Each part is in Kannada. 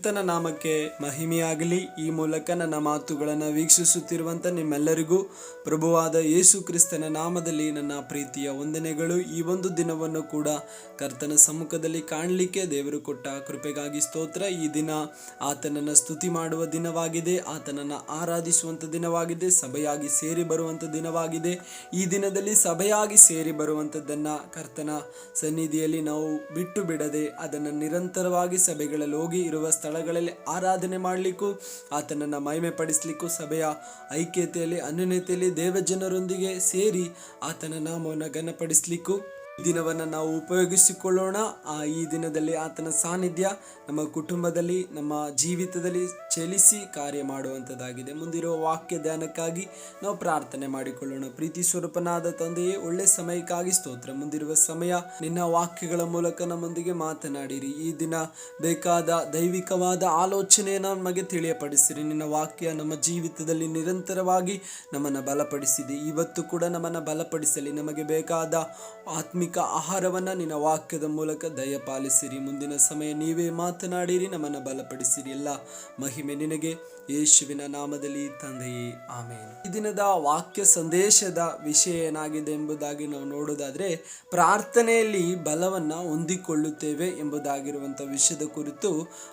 ಕರ್ತನ ನಾಮಕ್ಕೆ ಮಹಿಮೆಯಾಗಲಿ. ಈ ಮೂಲಕ ನನ್ನ ಮಾತುಗಳನ್ನು ವೀಕ್ಷಿಸುತ್ತಿರುವಂಥ ನಿಮ್ಮೆಲ್ಲರಿಗೂ ಪ್ರಭುವಾದ ಯೇಸು ಕ್ರಿಸ್ತನ ನಾಮದಲ್ಲಿ ನನ್ನ ಪ್ರೀತಿಯ ವಂದನೆಗಳು. ಈ ಒಂದು ದಿನವನ್ನು ಕೂಡ ಕರ್ತನ ಸಮ್ಮುಖದಲ್ಲಿ ಕಾಣಲಿಕ್ಕೆ ದೇವರು ಕೊಟ್ಟ ಕೃಪೆಗಾಗಿ ಸ್ತೋತ್ರ. ಈ ದಿನ ಆತನನ್ನು ಸ್ತುತಿ ಮಾಡುವ ದಿನವಾಗಿದೆ. ಆತನನ್ನು ಆರಾಧಿಸುವಂಥ ದಿನವಾಗಿದೆ. ಸಭೆಯಾಗಿ ಸೇರಿ ಬರುವಂಥ ದಿನವಾಗಿದೆ. ಈ ದಿನದಲ್ಲಿ ಸಭೆಯಾಗಿ ಸೇರಿ ಬರುವಂಥದ್ದನ್ನು ಕರ್ತನ ಸನ್ನಿಧಿಯಲ್ಲಿ ನಾವು ಬಿಟ್ಟು ಬಿಡದೆ ಅದನ್ನು ನಿರಂತರವಾಗಿ ಸಭೆಗಳಲ್ಲಿ ಹೋಗಿ ಇರುವ ಸ್ಥಳಗಳಲ್ಲಿ ಆರಾಧನೆ ಮಾಡಲಿಕ್ಕೂ ಆತನನ್ನು ಮಹಿಮೆ ಪಡಿಸಲಿಕ್ಕೂ ಸಭೆಯ ಐಕ್ಯತೆಯಲ್ಲಿ ಅನ್ಯೋನ್ಯತೆಯಲ್ಲಿ ದೇವಜನರೊಂದಿಗೆ ಸೇರಿ ಆತನ ನಾಮವನ್ನು ಘನಪಡಿಸಲಿಕ್ಕೂ ದಿನವನ್ನು ನಾವು ಉಪಯೋಗಿಸಿಕೊಳ್ಳೋಣ. ಈ ದಿನದಲ್ಲಿ ಆತನ ಸಾನ್ನಿಧ್ಯ ನಮ್ಮ ಕುಟುಂಬದಲ್ಲಿ, ನಮ್ಮ ಜೀವಿತದಲ್ಲಿ ಚಲಿಸಿ ಕಾರ್ಯ ಮಾಡುವಂಥದ್ದಾಗಿದೆ ಮುಂದಿರುವ ವಾಕ್ಯ ಧ್ಯಾನಕ್ಕಾಗಿ ನಾವು ಪ್ರಾರ್ಥನೆ ಮಾಡಿಕೊಳ್ಳೋಣ. ಪ್ರೀತಿ ಸ್ವರೂಪನಾದ ತಂದೆಯೇ, ಒಳ್ಳೆ ಸಮಯಕ್ಕಾಗಿ ಸ್ತೋತ್ರ. ಮುಂದಿರುವ ಸಮಯ ನಿನ್ನ ವಾಕ್ಯಗಳ ಮೂಲಕ ನಮ್ಮೊಂದಿಗೆ ಮಾತನಾಡಿರಿ. ಈ ದಿನ ಬೇಕಾದ ದೈವಿಕವಾದ ಆಲೋಚನೆಯನ್ನು ನಮಗೆ ತಿಳಿಯಪಡಿಸಿರಿ. ನಿನ್ನ ವಾಕ್ಯ ನಮ್ಮ ಜೀವಿತದಲ್ಲಿ ನಿರಂತರವಾಗಿ ನಮ್ಮನ್ನು ಬಲಪಡಿಸಿದೆ. ಇವತ್ತು ಕೂಡ ನಮ್ಮನ್ನು ಬಲಪಡಿಸಲಿ. ನಮಗೆ ಬೇಕಾದ ಆತ್ಮಿಕ ಆಹಾರವನ್ನು ನಿನ್ನ ವಾಕ್ಯದ ಮೂಲಕ ದಯಪಾಲಿಸಿರಿ ಮುಂದಿನ ಸಮಯ ನೀವೇ ಮಾತನಾಡಿರಿ ನಮ್ಮನ್ನು ಬಲಪಡಿಸಿರಿ. ಎಲ್ಲ ಮಹಿಮೆ ನಿನಗೆ. ಯೇಸುವಿನ ನಾಮದಲ್ಲಿ ತಂದೆಯೇ ಆಮೇಲೆ ಈ ದಿನದ ವಾಕ್ಯ ಸಂದೇಶದ ವಿಷಯ ಏನಾಗಿದೆ ಎಂಬುದಾಗಿ ನಾವು ನೋಡೋದಾದ್ರೆ, ಪ್ರಾರ್ಥನೆಯಲ್ಲಿ ಬಲವನ್ನು ಹೊಂದಿಕೊಳ್ಳುತ್ತೇವೆ ಎಂಬುದಾಗಿರುವಂಥ ವಿಷಯದ ಕುರಿತು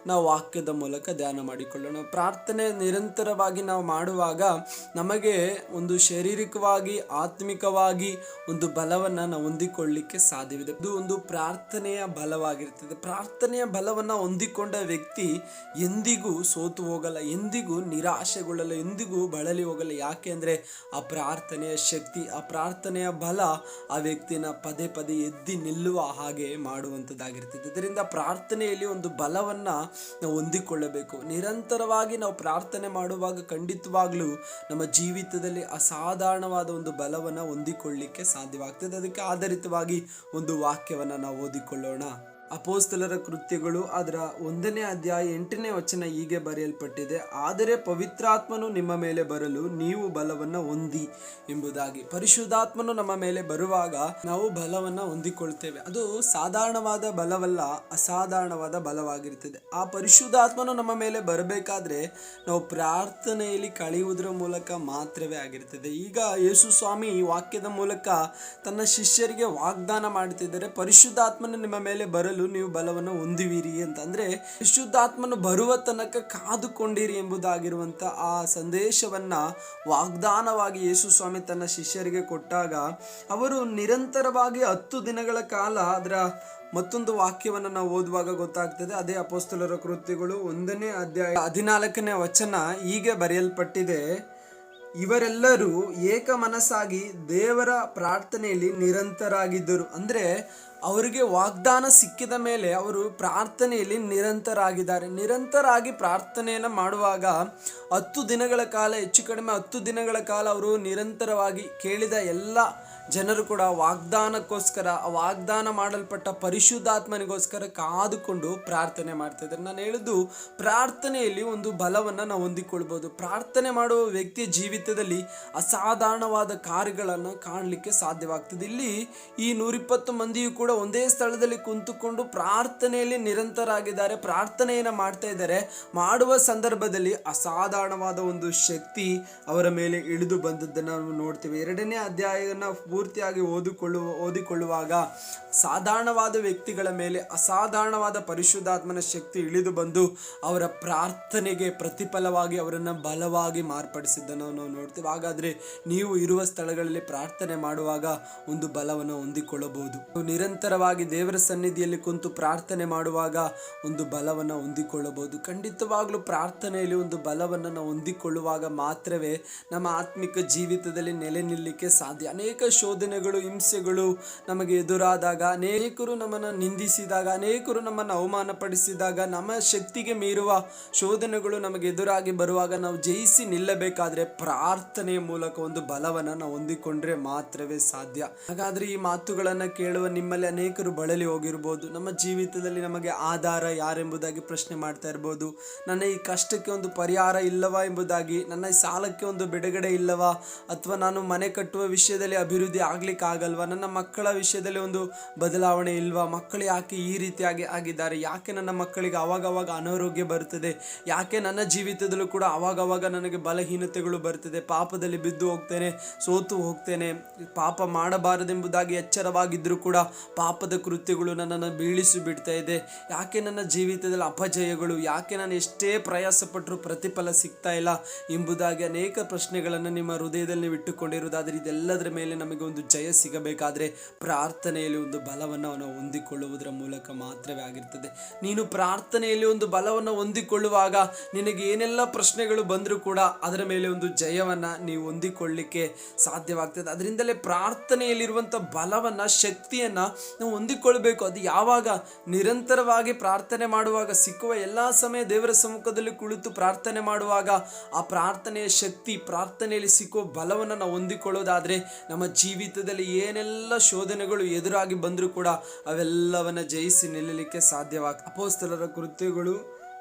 ನಾವು ವಾಕ್ಯದ ಮೂಲಕ ಧ್ಯಾನ ಮಾಡಿಕೊಳ್ಳೋಣ. ಪ್ರಾರ್ಥನೆ ನಿರಂತರವಾಗಿ ನಾವು ಮಾಡುವಾಗ ನಮಗೆ ಒಂದು ಶಾರೀರಿಕವಾಗಿ, ಆತ್ಮಿಕವಾಗಿ ಒಂದು ಬಲವನ್ನು ನಾವು ಹೊಂದಿಕೊಳ್ಳಲಿಕ್ಕೆ ಸಾಧ್ಯವಿದೆ. ಇದು ಒಂದು ಪ್ರಾರ್ಥನೆಯ ಬಲವಾಗಿರ್ತದೆ. ಪ್ರಾರ್ಥನೆಯ ಬಲವನ್ನು ಹೊಂದಿಕೊಂಡ ವ್ಯಕ್ತಿ ಎಂದಿಗೂ ಸೋತು ಹೋಗಲ್ಲ, ಎಂದಿಗೂ ನಿರಾಶೆಗೊಳ್ಳಲ್ಲ ಎಂದಿಗೂ ಬಳಲಿ ಹೋಗಲ್ಲ. ಯಾಕೆ ಅಂದರೆ ಆ ಪ್ರಾರ್ಥನೆಯ ಶಕ್ತಿ, ಆ ಪ್ರಾರ್ಥನೆಯ ಬಲ ಆ ವ್ಯಕ್ತಿನ ಪದೇ ಪದೇ ಎದ್ದಿ ನಿಲ್ಲುವ ಹಾಗೆ ಮಾಡುವಂಥದ್ದಾಗಿರ್ತದೆ. ಇದರಿಂದ ಪ್ರಾರ್ಥನೆಯಲ್ಲಿ ಒಂದು ಬಲವನ್ನು ನಾವು ಹೊಂದಿಕೊಳ್ಳಬೇಕು. ನಿರಂತರವಾಗಿ ನಾವು ಪ್ರಾರ್ಥನೆ ಮಾಡುವಾಗ ಖಂಡಿತವಾಗಲೂ ನಮ್ಮ ಜೀವಿತದಲ್ಲಿ ಅಸಾಧಾರಣವಾದ ಒಂದು ಬಲವನ್ನು ಹೊಂದಿಕೊಳ್ಳಿಕ್ಕೆ ಸಾಧ್ಯವಾಗ್ತದೆ. ಅದಕ್ಕೆ ಆಧಾರಿತವಾಗಿ ಒಂದು ವಾಕ್ಯವನ್ನು ನಾವು ಓದಿಕೊಳ್ಳೋಣ. ಅಪೋಸ್ತಲರ ಕೃತ್ಯಗಳು ಅದರ ಒಂದನೇ ಅಧ್ಯಾಯ ಎಂಟನೇ ವಚನ ಹೀಗೆ ಬರೆಯಲ್ಪಟ್ಟಿದೆ, ಆದರೆ ಪವಿತ್ರಾತ್ಮನು ನಿಮ್ಮ ಮೇಲೆ ಬರಲು ನೀವು ಬಲವನ್ನು ಹೊಂದಿ ಎಂಬುದಾಗಿ. ಪರಿಶುದ್ಧಾತ್ಮನು ನಮ್ಮ ಮೇಲೆ ಬರುವಾಗ ನಾವು ಬಲವನ್ನು ಹೊಂದಿಕೊಳ್ತೇವೆ. ಅದು ಸಾಧಾರಣವಾದ ಬಲವಲ್ಲ, ಅಸಾಧಾರಣವಾದ ಬಲವಾಗಿರ್ತದೆ. ಆ ಪರಿಶುದ್ಧಾತ್ಮನು ನಮ್ಮ ಮೇಲೆ ಬರಬೇಕಾದ್ರೆ ನಾವು ಪ್ರಾರ್ಥನೆಯಲ್ಲಿ ಕಳೆಯುವುದರ ಮೂಲಕ ಮಾತ್ರವೇ ಆಗಿರ್ತದೆ. ಈಗ ಯೇಸು ಸ್ವಾಮಿ ವಾಕ್ಯದ ಮೂಲಕ ತನ್ನ ಶಿಷ್ಯರಿಗೆ ವಾಗ್ದಾನ ಮಾಡ್ತಿದ್ದಾರೆ. ಪರಿಶುದ್ಧಾತ್ಮನು ನಿಮ್ಮ ಮೇಲೆ ಬರಲು ನೀವು ಬಲವನ್ನು ಹೊಂದುವಿರಿ ಅಂತ ಅಂದ್ರೆ ಶುದ್ಧಾತ್ಮನು ಬರುವ ತನಕ ಕಾದುಕೊಂಡಿರಿ ಎಂಬುದಾಗಿರುವಂತ ಆ ಸಂದೇಶವನ್ನ ವಾಗ್ದಾನವಾಗಿ ಯೇಸು ಸ್ವಾಮಿ ತನ್ನ ಶಿಷ್ಯರಿಗೆ ಕೊಟ್ಟಾಗ ಅವರು ನಿರಂತರವಾಗಿ ಹತ್ತು ದಿನಗಳ ಕಾಲ ಅದರ ಮತ್ತೊಂದು ವಾಕ್ಯವನ್ನು ನಾವು ಓದುವಾಗ ಗೊತ್ತಾಗ್ತದೆ. ಅದೇ ಅಪೋಸ್ತಲರ ಕೃತ್ಯಗಳು ಒಂದನೇ ಅಧ್ಯಾಯ ಹದಿನಾಲ್ಕನೇ ವಚನ ಹೀಗೆ ಬರೆಯಲ್ಪಟ್ಟಿದೆ. ಇವರೆಲ್ಲರೂ ಏಕ ಮನಸ್ಸಾಗಿ ದೇವರ ಪ್ರಾರ್ಥನೆಯಲ್ಲಿ ನಿರಂತರಾಗಿದ್ದರು. ಅಂದರೆ ಅವರಿಗೆ ವಾಗ್ದಾನ ಸಿಕ್ಕಿದ ಮೇಲೆ ಅವರು ಪ್ರಾರ್ಥನೆಯಲ್ಲಿ ನಿರಂತರಾಗಿದ್ದಾರೆ. ನಿರಂತರಾಗಿ ಪ್ರಾರ್ಥನೆಯನ್ನು ಮಾಡುವಾಗ ಹತ್ತು ದಿನಗಳ ಕಾಲ, ಹೆಚ್ಚು ಕಡಿಮೆ ಹತ್ತು ದಿನಗಳ ಕಾಲ ಅವರು ನಿರಂತರವಾಗಿ ಕೇಳಿದ ಎಲ್ಲ ಜನರು ಕೂಡ ವಾಗ್ದಾನಕ್ಕೋಸ್ಕರ, ವಾಗ್ದಾನ ಮಾಡಲ್ಪಟ್ಟ ಪರಿಶುದ್ಧಾತ್ಮನಿಗೋಸ್ಕರ ಕಾದುಕೊಂಡು ಪ್ರಾರ್ಥನೆ ಮಾಡ್ತಿದ್ದಾರೆ ನಾನು ಹೇಳಿದ್ದು ಪ್ರಾರ್ಥನೆಯಲ್ಲಿ ಒಂದು ಬಲವನ್ನು ನಾವು ಹೊಂದಿಕೊಳ್ಬೋದು. ಪ್ರಾರ್ಥನೆ ಮಾಡುವ ವ್ಯಕ್ತಿಯ ಜೀವಿತದಲ್ಲಿ ಅಸಾಧಾರಣವಾದ ಕಾರ್ಯಗಳನ್ನು ಕಾಣಲಿಕ್ಕೆ ಸಾಧ್ಯವಾಗ್ತದೆ. ಇಲ್ಲಿ ಈ ನೂರಿಪ್ಪತ್ತು ಮಂದಿಯು ಕೂಡ ಒಂದೇ ಸ್ಥಳದಲ್ಲಿ ಕುಂತುಕೊಂಡು ಪ್ರಾರ್ಥನೆಯಲ್ಲಿ ನಿರಂತರಾಗಿದ್ದಾರೆ, ಪ್ರಾರ್ಥನೆಯನ್ನು ಮಾಡ್ತಾ ಇದ್ದಾರೆ. ಮಾಡುವ ಸಂದರ್ಭದಲ್ಲಿ ಅಸಾಧಾರಣವಾದ ಒಂದು ಶಕ್ತಿ ಅವರ ಮೇಲೆ ಇಳಿದು ಬಂದದ್ದನ್ನು ನಾವು ನೋಡ್ತೇವೆ. ಎರಡನೇ ಅಧ್ಯಾಯವನ್ನು ಪೂರ್ತಿಯಾಗಿ ಓದಿಕೊಳ್ಳುವ, ಓದಿಕೊಳ್ಳುವಾಗ ಸಾಧಾರಣವಾದ ವ್ಯಕ್ತಿಗಳ ಮೇಲೆ ಅಸಾಧಾರಣವಾದ ಪರಿಶುದ್ಧಾತ್ಮನ ಶಕ್ತಿ ಇಳಿದು ಬಂದು ಅವರ ಪ್ರಾರ್ಥನೆಗೆ ಪ್ರತಿಫಲವಾಗಿ ಅವರನ್ನು ಬಲವಾಗಿ ಮಾರ್ಪಡಿಸಿದ್ದನ್ನು ನಾವು ನೋಡ್ತೀವಿ. ಹಾಗಾದರೆ ನೀವು ಇರುವ ಸ್ಥಳಗಳಲ್ಲಿ ಪ್ರಾರ್ಥನೆ ಮಾಡುವಾಗ ಒಂದು ಬಲವನ್ನು ಹೊಂದಿಕೊಳ್ಳಬಹುದು. ನಿರಂತರವಾಗಿ ದೇವರ ಸನ್ನಿಧಿಯಲ್ಲಿ ಕುಂತು ಪ್ರಾರ್ಥನೆ ಮಾಡುವಾಗ ಒಂದು ಬಲವನ್ನು ಹೊಂದಿಕೊಳ್ಳಬಹುದು. ಖಂಡಿತವಾಗಲೂ ಪ್ರಾರ್ಥನೆಯಲ್ಲಿ ಒಂದು ಬಲವನ್ನು ನಾವು ಹೊಂದಿಕೊಳ್ಳುವಾಗ ಮಾತ್ರವೇ ನಮ್ಮ ಆತ್ಮಿಕ ಜೀವಿತದಲ್ಲಿ ನೆಲೆ ನಿಲ್ಲಲಿಕ್ಕೆ ಸಾಧ್ಯ. ಅನೇಕ ಶೋಧನೆಗಳು, ಹಿಂಸೆಗಳು ನಮಗೆ ಎದುರಾದಾಗ, ಅನೇಕರು ನಮ್ಮನ್ನು ನಿಂದಿಸಿದಾಗ, ಅನೇಕರು ನಮ್ಮನ್ನು ಅವಮಾನಪಡಿಸಿದಾಗ, ನಮ್ಮ ಶಕ್ತಿಗೆ ಮೀರುವ ಶೋಧನೆಗಳು ನಮಗೆ ಎದುರಾಗಿ ಬರುವಾಗ ನಾವು ಜಯಿಸಿ ನಿಲ್ಲಬೇಕಾದ್ರೆ ಪ್ರಾರ್ಥನೆಯ ಮೂಲಕ ಒಂದು ಬಲವನ್ನು ನಾವು ಹೊಂದಿಕೊಂಡ್ರೆ ಮಾತ್ರವೇ ಸಾಧ್ಯ. ಹಾಗಾದ್ರೆ ಈ ಮಾತುಗಳನ್ನು ಕೇಳುವ ನಿಮ್ಮಲ್ಲಿ ಅನೇಕರು ಬಳಲಿ ಹೋಗಿರ್ಬೋದು. ನಮ್ಮ ಜೀವಿತದಲ್ಲಿ ನಮಗೆ ಆಧಾರ ಯಾರೆಂಬುದಾಗಿ ಪ್ರಶ್ನೆ ಮಾಡ್ತಾ ಇರ್ಬೋದು. ನನ್ನ ಈ ಕಷ್ಟಕ್ಕೆ ಒಂದು ಪರಿಹಾರ ಇಲ್ಲವಾ ಎಂಬುದಾಗಿ, ನನ್ನ ಈ ಸಾಲಕ್ಕೆ ಒಂದು ಬಿಡುಗಡೆ ಇಲ್ಲವಾ, ಅಥವಾ ನಾನು ಮನೆ ಕಟ್ಟುವ ವಿಷಯದಲ್ಲಿ ಅಭಿವೃದ್ಧಿ ಆಗ್ಲಿಕ್ಕೆ ಆಗಲ್ವಾ ನನ್ನ ಮಕ್ಕಳ ವಿಷಯದಲ್ಲಿ ಒಂದು ಬದಲಾವಣೆ ಇಲ್ವಾ? ಮಕ್ಕಳು ಯಾಕೆ ಈ ರೀತಿಯಾಗಿ ಆಗಿದ್ದಾರೆ? ಯಾಕೆ ನನ್ನ ಮಕ್ಕಳಿಗೆ ಅವಾಗವಾಗ ಅನಾರೋಗ್ಯ ಬರ್ತದೆ ಯಾಕೆ ನನ್ನ ಜೀವಿತದಲ್ಲೂ ಕೂಡ ಅವಾಗವಾಗ ನನಗೆ ಬಲಹೀನತೆಗಳು ಬರ್ತದೆ ಪಾಪದಲ್ಲಿ ಬಿದ್ದು ಹೋಗ್ತೇನೆ, ಸೋತು ಹೋಗ್ತೇನೆ, ಪಾಪ ಮಾಡಬಾರದೆಂಬುದಾಗಿ ಎಚ್ಚರವಾಗಿದ್ದರೂ ಕೂಡ ಪಾಪದ ಕೃತ್ಯಗಳು ನನ್ನನ್ನು ಬೀಳಿಸಿ ಬಿಡ್ತಾ ಇದೆ. ಯಾಕೆ ನನ್ನ ಜೀವಿತದಲ್ಲಿ ಅಪಜಯಗಳು? ಯಾಕೆ ನಾನು ಎಷ್ಟೇ ಪ್ರಯಾಸ ಪಟ್ಟರೂ ಪ್ರತಿಫಲ ಸಿಗ್ತಾ ಇಲ್ಲ ಎಂಬುದಾಗಿ ಅನೇಕ ಪ್ರಶ್ನೆಗಳನ್ನು ನಿಮ್ಮ ಹೃದಯದಲ್ಲಿ ಇಟ್ಟುಕೊಂಡಿರುವುದಾದರೆ ಇದೆಲ್ಲದರ ಮೇಲೆ ನಮಗೆ ಒಂದು ಜಯ ಸಿಗಬೇಕಾದರೆ ಪ್ರಾರ್ಥನೆಯಲ್ಲಿ ಒಂದು ಬಲವನ್ನು ಅವನು ಹೊಂದಿಕೊಳ್ಳುವುದರ ಮೂಲಕ ಮಾತ್ರವೇ ಆಗಿರ್ತದೆ. ನೀನು ಪ್ರಾರ್ಥನೆಯಲ್ಲಿ ಒಂದು ಬಲವನ್ನು ಹೊಂದಿಕೊಳ್ಳುವಾಗ ನಿನಗೆ ಏನೆಲ್ಲ ಪ್ರಶ್ನೆಗಳು ಬಂದರೂ ಕೂಡ ಅದರ ಮೇಲೆ ಒಂದು ಜಯವನ್ನು ನೀವು ಹೊಂದಿಕೊಳ್ಳಲಿಕ್ಕೆ ಸಾಧ್ಯವಾಗ್ತದೆ. ಅದರಿಂದಲೇ ಪ್ರಾರ್ಥನೆಯಲ್ಲಿರುವಂಥ ಬಲವನ್ನು, ಶಕ್ತಿಯನ್ನು ನಾವು ಹೊಂದಿಕೊಳ್ಬೇಕು. ಅದು ಯಾವಾಗ ನಿರಂತರವಾಗಿ ಪ್ರಾರ್ಥನೆ ಮಾಡುವಾಗ, ಸಿಕ್ಕುವ ಎಲ್ಲ ಸಮಯ ದೇವರ ಸಮ್ಮುಖದಲ್ಲಿ ಕುಳಿತು ಪ್ರಾರ್ಥನೆ ಮಾಡುವಾಗ ಆ ಪ್ರಾರ್ಥನೆಯ ಶಕ್ತಿ, ಪ್ರಾರ್ಥನೆಯಲ್ಲಿ ಸಿಕ್ಕುವ ಬಲವನ್ನು ನಾವು ಹೊಂದಿಕೊಳ್ಳೋದಾದರೆ ನಮ್ಮ ಜೀವಿತದಲ್ಲಿ ಏನೆಲ್ಲ ಶೋಧನೆಗಳು ಎದುರಾಗಿ ಬಂದರೂ ಕೂಡ ಅವೆಲ್ಲವನ್ನ ಜಯಿಸಿ ನಿಲ್ಲಲಿಕ್ಕೆ ಸಾಧ್ಯವಾಗ, ಅಪೋಸ್ತಲರ ಕೃತ್ಯಗಳು.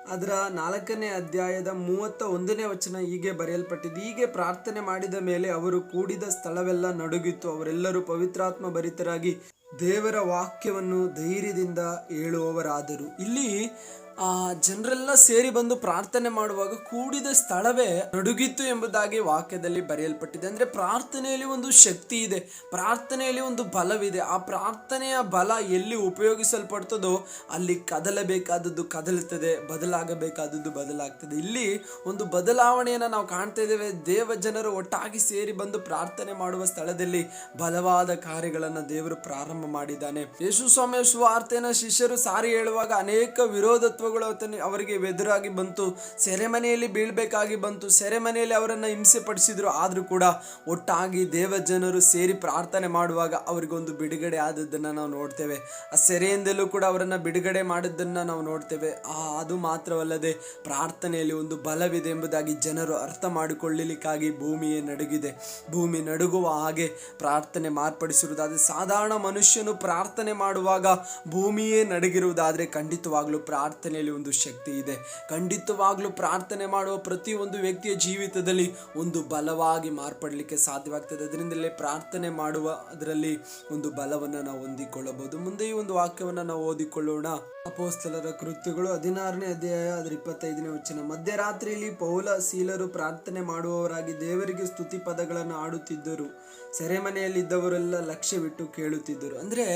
ಅದರ ನಾಲ್ಕನೇ ಅಧ್ಯಾಯದ ಮೂವತ್ತ ಒಂದನೇ ವಚನ ಹೀಗೆ ಬರೆಯಲ್ಪಟ್ಟಿದೆ ಹೀಗೆ ಪ್ರಾರ್ಥನೆ ಮಾಡಿದ ಮೇಲೆ ಅವರು ಕೂಡಿದ ಸ್ಥಳವೆಲ್ಲ ನಡುಗಿತ್ತು. ಅವರೆಲ್ಲರೂ ಪವಿತ್ರಾತ್ಮ ಭರಿತರಾಗಿ ದೇವರ ವಾಕ್ಯವನ್ನು ಧೈರ್ಯದಿಂದ ಹೇಳುವವರಾದರು. ಇಲ್ಲಿ, ಆ, ಜನರೆಲ್ಲ ಸೇರಿ ಬಂದು ಪ್ರಾರ್ಥನೆ ಮಾಡುವಾಗ ಕೂಡಿದ ಸ್ಥಳವೇ ನಡುಗಿತ್ತು ಎಂಬುದಾಗಿ ವಾಕ್ಯದಲ್ಲಿ ಬರೆಯಲ್ಪಟ್ಟಿದೆ. ಅಂದ್ರೆ ಪ್ರಾರ್ಥನೆಯಲ್ಲಿ ಒಂದು ಶಕ್ತಿ ಇದೆ, ಪ್ರಾರ್ಥನೆಯಲ್ಲಿ ಒಂದು ಬಲವಿದೆ. ಆ ಪ್ರಾರ್ಥನೆಯ ಬಲ ಎಲ್ಲಿ ಉಪಯೋಗಿಸಲ್ಪಡ್ತದೋ ಅಲ್ಲಿ ಕದಲಬೇಕಾದದ್ದು ಕದಲುತ್ತದೆ, ಬದಲಾಗಬೇಕಾದದ್ದು ಬದಲಾಗ್ತದೆ. ಇಲ್ಲಿ ಒಂದು ಬದಲಾವಣೆಯನ್ನು ನಾವು ಕಾಣ್ತಾ ಇದ್ದೇವೆ. ದೇವ ಜನರು ಒಟ್ಟಾಗಿ ಸೇರಿ ಬಂದು ಪ್ರಾರ್ಥನೆ ಮಾಡುವ ಸ್ಥಳದಲ್ಲಿ ಬಲವಾದ ಕಾರ್ಯಗಳನ್ನು ದೇವರು ಪ್ರಾರಂಭ ಮಾಡಿದ್ದಾನೆ. ಯೇಸು ಸ್ವಾಮಿಯ ಸುವಾರ್ತೆಯನ್ನು ಶಿಷ್ಯರು ಸಾರಿ ಹೇಳುವಾಗ ಅನೇಕ ವಿರೋಧತ್ವಗಳು ಅವರಿಗೆ ಎದುರಾಗಿ ಬಂತು. ಸೆರೆಮನೆಯಲ್ಲಿ ಬೀಳ್ಬೇಕಾಗಿ ಬಂತು. ಸೆರೆಮನೆಯಲ್ಲಿ ಅವರನ್ನು ಹಿಂಸೆ ಪಡಿಸಿದ್ರು ಆದರೂ ಕೂಡ ಒಟ್ಟಾಗಿ ದೇವ ಜನರು ಸೇರಿ ಪ್ರಾರ್ಥನೆ ಮಾಡುವಾಗ ಅವರಿಗೊಂದು ಬಿಡುಗಡೆ ಆದದ್ದನ್ನು ನಾವು ನೋಡ್ತೇವೆ. ಆ ಸೆರೆಯಿಂದಲೂ ಕೂಡ ಅವರನ್ನು ಬಿಡುಗಡೆ ಮಾಡಿದ್ದನ್ನು ನಾವು ನೋಡ್ತೇವೆ. ಆ, ಅದು ಮಾತ್ರವಲ್ಲದೆ ಪ್ರಾರ್ಥನೆಯಲ್ಲಿ ಒಂದು ಬಲವಿದೆ ಎಂಬುದಾಗಿ ಜನರು ಅರ್ಥ ಮಾಡಿಕೊಳ್ಳಲಿಕ್ಕಾಗಿ ಭೂಮಿಯೇ ನಡುಗಿದೆ. ಭೂಮಿ ನಡುಗುವ ಹಾಗೆ ಪ್ರಾರ್ಥನೆ ಮಾರ್ಪಡಿಸಿರುವುದಾದರೆ ಸಾಧಾರಣ ಮನುಷ್ಯನು ಪ್ರಾರ್ಥನೆ ಮಾಡುವಾಗ ಭೂಮಿಯೇ ನಡಗಿರುವುದಾದರೆ ಖಂಡಿತವಾಗ್ಲೂ ಪ್ರಾರ್ಥನೆಯಲ್ಲಿ ಒಂದು ಶಕ್ತಿ ಇದೆ. ಖಂಡಿತವಾಗ್ಲೂ ಪ್ರಾರ್ಥನೆ ಮಾಡುವ ಪ್ರತಿಯೊಂದು ವ್ಯಕ್ತಿಯ ಜೀವಿತದಲ್ಲಿ ಒಂದು ಬಲವಾಗಿ ಮಾರ್ಪಡಲಿಕ್ಕೆ ಸಾಧ್ಯವಾಗ್ತದೆ. ಅದರಿಂದಲೇ ಪ್ರಾರ್ಥನೆ ಮಾಡುವ ಅದರಲ್ಲಿ ಒಂದು ಬಲವನ್ನು ನಾವು ಹೊಂದಿಕೊಳ್ಳಬಹುದು. ಮುಂದೆ ಈ ಒಂದು ವಾಕ್ಯವನ್ನು ನಾವು ಓದಿಕೊಳ್ಳೋಣ. ಅಪೋಸ್ತಲರ ಕೃತ್ಯಗಳು ಹದಿನಾರನೇ ಅಧ್ಯಾಯ ಅದರ ಇಪ್ಪತ್ತೈದನೇ ವಚನ. ಮಧ್ಯರಾತ್ರಿಯಲ್ಲಿ ಪೌಲ ಸೀಲರು ಪ್ರಾರ್ಥನೆ ಮಾಡುವವರಾಗಿ ದೇವರಿಗೆ ಸ್ತುತಿ ಪದಗಳನ್ನು ಆಡುತ್ತಿದ್ದರು ಸೆರೆಮನೆಯಲ್ಲಿದ್ದವರೆಲ್ಲ ಲಕ್ಷ್ಯವಿಟ್ಟು ಕೇಳುತ್ತಿದ್ದರು. ಅಂದ್ರೆ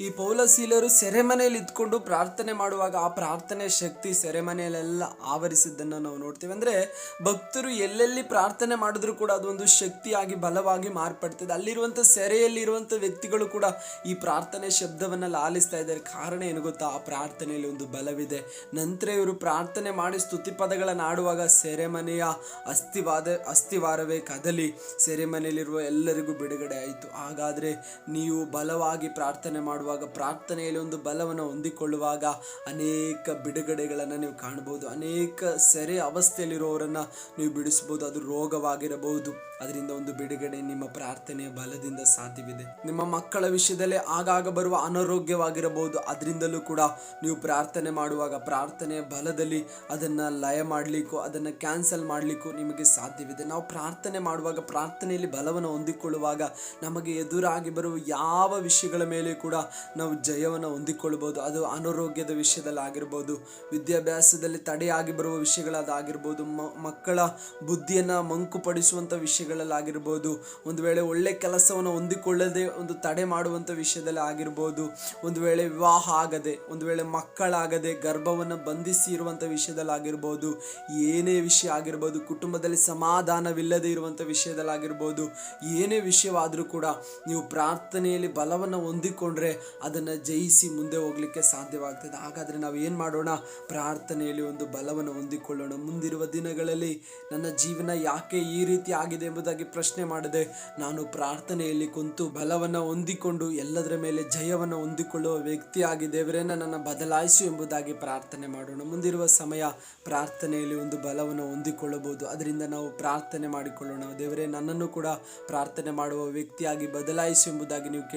ಈ ಪೌಲಸೀಲರು ಸೆರೆಮನೆಯಲ್ಲಿ ಇದ್ಕೊಂಡು ಪ್ರಾರ್ಥನೆ ಮಾಡುವಾಗ ಆ ಪ್ರಾರ್ಥನೆ ಶಕ್ತಿ ಸೆರೆಮನೆಯಲ್ಲೆಲ್ಲ ಆವರಿಸಿದ್ದನ್ನು ನಾವು ನೋಡ್ತೀವಿ. ಅಂದರೆ ಭಕ್ತರು ಎಲ್ಲೆಲ್ಲಿ ಪ್ರಾರ್ಥನೆ ಮಾಡಿದ್ರು ಕೂಡ ಅದೊಂದು ಶಕ್ತಿಯಾಗಿ, ಬಲವಾಗಿ ಮಾರ್ಪಡ್ತದೆ. ಅಲ್ಲಿರುವಂಥ ಸೆರೆಯಲ್ಲಿರುವಂಥ ವ್ಯಕ್ತಿಗಳು ಕೂಡ ಈ ಪ್ರಾರ್ಥನೆ ಶಬ್ದವನ್ನು ಲಾಲಿಸ್ತಾ ಇದ್ದಾರೆ. ಕಾರಣ ಏನು ಗೊತ್ತಾ? ಆ ಪ್ರಾರ್ಥನೆಯಲ್ಲಿ ಒಂದು ಬಲವಿದೆ. ನಂತರ ಇವರು ಪ್ರಾರ್ಥನೆ ಮಾಡಿ ಸ್ತುತಿ ಪದಗಳನ್ನು ಆಡುವಾಗ ಸೆರೆಮನೆಯ ಅಸ್ಥಿವಾದ ಅಸ್ಥಿವಾರವೇ ಕದಲಿ. ಸೆರೆಮನೆಯಲ್ಲಿರುವ ಎಲ್ಲರಿಗೂ ಬಿಡುಗಡೆ ಆಯಿತು. ಹಾಗಾದರೆ ನೀವು ಬಲವಾಗಿ ಪ್ರಾರ್ಥನೆ ಮಾಡುವಾಗ, ಪ್ರಾರ್ಥನೆಯಲ್ಲಿ ಒಂದು ಬಲವನ್ನು ಹೊಂದಿಕೊಳ್ಳುವಾಗ ಅನೇಕ ಬಿಡುಗಡೆಗಳನ್ನು ನೀವು ಕಾಣಬಹುದು. ಅನೇಕ ಸೆರೆ ಅವಸ್ಥೆಯಲ್ಲಿರುವವರನ್ನು ನೀವು ಬಿಡಿಸ್ಬೋದು ಅದು ರೋಗವಾಗಿರಬಹುದು. ಅದರಿಂದ ಒಂದು ಬಿಡುಗಡೆ ನಿಮ್ಮ ಪ್ರಾರ್ಥನೆಯ ಬಲದಿಂದ ಸಾಧ್ಯವಿದೆ. ನಿಮ್ಮ ಮಕ್ಕಳ ವಿಷಯದಲ್ಲಿ ಆಗಾಗ ಬರುವ ಅನಾರೋಗ್ಯವಾಗಿರಬಹುದು. ಅದರಿಂದಲೂ ಕೂಡ ನೀವು ಪ್ರಾರ್ಥನೆ ಮಾಡುವಾಗ, ಪ್ರಾರ್ಥನೆಯ ಬಲದಲ್ಲಿ ಅದನ್ನು ಲಯ ಮಾಡಲಿಕ್ಕೂ, ಅದನ್ನು ಕ್ಯಾನ್ಸಲ್ ಮಾಡಲಿಕ್ಕೂ ನಿಮಗೆ ಸಾಧ್ಯವಿದೆ. ನಾವು ಪ್ರಾರ್ಥನೆ ಮಾಡುವಾಗ, ಪ್ರಾರ್ಥನೆಯಲ್ಲಿ ಬಲವನ್ನು ಹೊಂದಿಕೊಳ್ಳುವಾಗ ನಮಗೆ ಎದುರಾಗಿ ಬರುವ ಯಾವ ವಿಷಯಗಳ ಮೇಲೆ ಕೂಡ ನಾವು ಜಯವನ್ನು ಹೊಂದಿಕೊಳ್ಬೋದು. ಅದು ಅನಾರೋಗ್ಯದ ವಿಷಯದಲ್ಲಿ ಆಗಿರ್ಬೋದು, ವಿದ್ಯಾಭ್ಯಾಸದಲ್ಲಿ ತಡೆಯಾಗಿ ಬರುವ ವಿಷಯಗಳದಾಗಿರ್ಬೋದು ಮಕ್ಕಳ ಬುದ್ಧಿಯನ್ನು ಮಂಕುಪಡಿಸುವಂಥ ವಿಷಯಗಳಲ್ಲಾಗಿರ್ಬೋದು ಒಂದು ವೇಳೆ ಒಳ್ಳೆ ಕೆಲಸವನ್ನು ಹೊಂದಿಕೊಳ್ಳದೆ ಒಂದು ತಡೆ ಮಾಡುವಂಥ ವಿಷಯದಲ್ಲಿ ಆಗಿರ್ಬೋದು, ಒಂದು ವೇಳೆ ವಿವಾಹ ಆಗದೆ, ಒಂದು ವೇಳೆ ಮಕ್ಕಳಾಗದೆ ಗರ್ಭವನ್ನು ಬಂಧಿಸಿ ಇರುವಂಥ ವಿಷಯದಲ್ಲಾಗಿರ್ಬೋದು ಏನೇ ವಿಷಯ ಆಗಿರ್ಬೋದು, ಕುಟುಂಬದಲ್ಲಿ ಸಮಾಧಾನವಿಲ್ಲದೆ ಇರುವಂಥ ವಿಷಯದಲ್ಲಾಗಿರ್ಬೋದು ಏನೇ ವಿಷಯವಾದರೂ ಕೂಡ ನೀವು ಪ್ರಾರ್ಥನೆಯಲ್ಲಿ ಬಲವನ್ನು ಹೊಂದಿಕೊಂಡ್ರೆ ಅದನ್ನು ಜಯಿಸಿ ಮುಂದೆ ಹೋಗಲಿಕ್ಕೆ ಸಾಧ್ಯವಾಗ್ತದೆ. ಹಾಗಾದರೆ ನಾವು ಏನು ಮಾಡೋಣ? ಪ್ರಾರ್ಥನೆಯಲ್ಲಿ ಒಂದು ಬಲವನ್ನು ಹೊಂದಿಕೊಳ್ಳೋಣ. ಮುಂದಿರುವ ದಿನಗಳಲ್ಲಿ ನನ್ನ ಜೀವನ ಯಾಕೆ ಈ ರೀತಿ ಆಗಿದೆ ಎಂಬುದಾಗಿ ಪ್ರಶ್ನೆ ಮಾಡದೆ ನಾನು ಪ್ರಾರ್ಥನೆಯಲ್ಲಿ ಕುಂತು ಬಲವನ್ನು ಹೊಂದಿಕೊಂಡು ಎಲ್ಲದರ ಮೇಲೆ ಜಯವನ್ನು ಹೊಂದಿಕೊಳ್ಳುವ ವ್ಯಕ್ತಿಯಾಗಿ ದೇವರೇನ ನನ್ನ ಬದಲಾಯಿಸು ಎಂಬುದಾಗಿ ಪ್ರಾರ್ಥನೆ ಮಾಡೋಣ. ಮುಂದಿರುವ ಸಮಯ ಪ್ರಾರ್ಥನೆಯಲ್ಲಿ ಒಂದು ಬಲವನ್ನು ಹೊಂದಿಕೊಳ್ಳಬಹುದು. ಅದರಿಂದ ನಾವು ಪ್ರಾರ್ಥನೆ ಮಾಡಿಕೊಳ್ಳೋಣ. ದೇವರೇ, ನನ್ನನ್ನು ಕೂಡ ಪ್ರಾರ್ಥನೆ ಮಾಡುವ ವ್ಯಕ್ತಿಯಾಗಿ ಬದಲಾಯಿಸು ಎಂಬುದಾಗಿ ನೀವು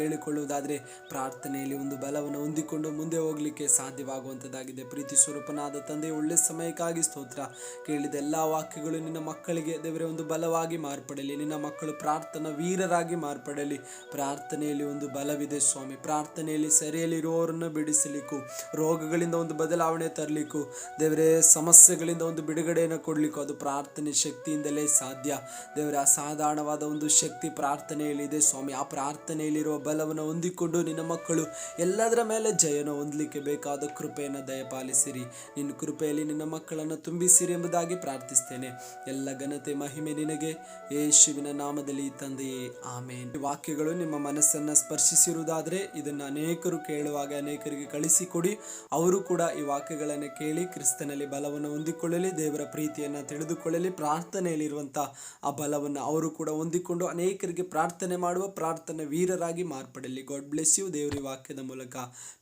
ಕೇಳಿಕೊಳ್ಳುವುದಾದರೆ ಪ್ರಾರ್ಥನೆಯಲ್ಲಿ ಒಂದು ಬಲವನ್ನು ಹೊಂದಿಕೊಂಡು ಮುಂದೆ ಹೋಗಲಿಕ್ಕೆ ಸಾಧ್ಯವಾಗುವಂಥದ್ದಾಗಿದೆ. ಪ್ರೀತಿ ಸ್ವರೂಪನಾದ ತಂದೆ, ಒಳ್ಳೆ ಸಮಯಕ್ಕಾಗಿ ಸ್ತೋತ್ರ. ಕೇಳಿದ ಎಲ್ಲ ವಾಕ್ಯಗಳು ನಿನ್ನ ಮಕ್ಕಳಿಗೆ ದೇವರೇ, ಒಂದು ಬಲವಾಗಿ ಮಾರ್ಪಡಲಿ. ನಿನ್ನ ಮಕ್ಕಳು ಪ್ರಾರ್ಥನಾ ವೀರರಾಗಿ ಮಾರ್ಪಡಲಿ. ಪ್ರಾರ್ಥನೆಯಲ್ಲಿ ಒಂದು ಬಲವಿದೆ ಸ್ವಾಮಿ. ಪ್ರಾರ್ಥನೆಯಲ್ಲಿ ಸೆರೆಯಲ್ಲಿರುವವರನ್ನು ಬಿಡಿಸಲಿಕ್ಕೂ, ರೋಗಗಳಿಂದ ಒಂದು ಬದಲಾವಣೆ ತರಲಿಕ್ಕೂ, ದೇವರೇ, ಸಮಸ್ಯೆಗಳಿಂದ ಒಂದು ಬಿಡುಗಡೆಯನ್ನು ಕೊಡಲಿಕ್ಕೂ ಅದು ಪ್ರಾರ್ಥನೆ ಶಕ್ತಿಯಿಂದಲೇ ಸಾಧ್ಯ. ದೇವರ, ಅಸಾಧಾರಣವಾದ ಒಂದು ಶಕ್ತಿ ಪ್ರಾರ್ಥನೆಯಲ್ಲಿದೆ ಸ್ವಾಮಿ. ಆ ಪ್ರಾರ್ಥನೆಯಲ್ಲಿರುವ ಬಲವನ್ನು ಹೊಂದಿಕೊಂಡು ನಿನ್ನ ಮಕ್ಕಳು ಎಲ್ಲದರ ಮೇಲೆ ಜಯನ ಹೊಂದಲಿಕ್ಕೆ ಬೇಕಾದ ಕೃಪೆಯನ್ನು ದಯಪಾಲಿಸಿರಿ. ನಿನ್ನ ಕೃಪೆಯಲ್ಲಿ ನಿನ್ನ ಮಕ್ಕಳನ್ನು ತುಂಬಿಸಿರಿ ಎಂಬುದಾಗಿ ಪ್ರಾರ್ಥಿಸ್ತೇನೆ. ಎಲ್ಲ ಘನತೆ, ಮಹಿಮೆ ನಿನಗೆ. ಯೇಸುವಿನ ನಾಮದಲ್ಲಿ ತಂದೆಯೇ, ಆಮೇನ್. ವಾಕ್ಯಗಳು ನಿಮ್ಮ ಮನಸ್ಸನ್ನು ಸ್ಪರ್ಶಿಸಿರುವುದಾದರೆ ಇದನ್ನು ಅನೇಕರು ಕೇಳುವಾಗ ಅನೇಕರಿಗೆ ಕಳಿಸಿಕೊಡಿ. ಅವರು ಕೂಡ ಈ ವಾಕ್ಯಗಳನ್ನು ಕೇಳಿ ಕ್ರಿಸ್ತನಲ್ಲಿ ಬಲವನ್ನು ಹೊಂದಿಕೊಳ್ಳಲಿ, ದೇವರ ಪ್ರೀತಿಯನ್ನು ತಿಳಿದುಕೊಳ್ಳಲಿ ಪ್ರಾರ್ಥನೆಯಲ್ಲಿರುವಂಥ ಆ ಬಲವನ್ನು ಅವರು ಕೂಡ ಹೊಂದಿಕೊಂಡು ಅನೇಕರಿಗೆ ಪ್ರಾರ್ಥನೆ ಮಾಡುವ ಪ್ರಾರ್ಥನೆ ವೀರರಾಗಿ ಮಾರ್ಪಡಲಿ. ಗಾಡ್ ಬ್ಲೆಸ್ ಯು ದೇವರ ವಾಕ್ಯದ ಮೂಲಕ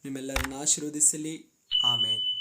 ನಿಮ್ಮೆಲ್ಲರನ್ನು ಆಶೀರ್ವದಿಸಲಿ. ಆಮೇನ್.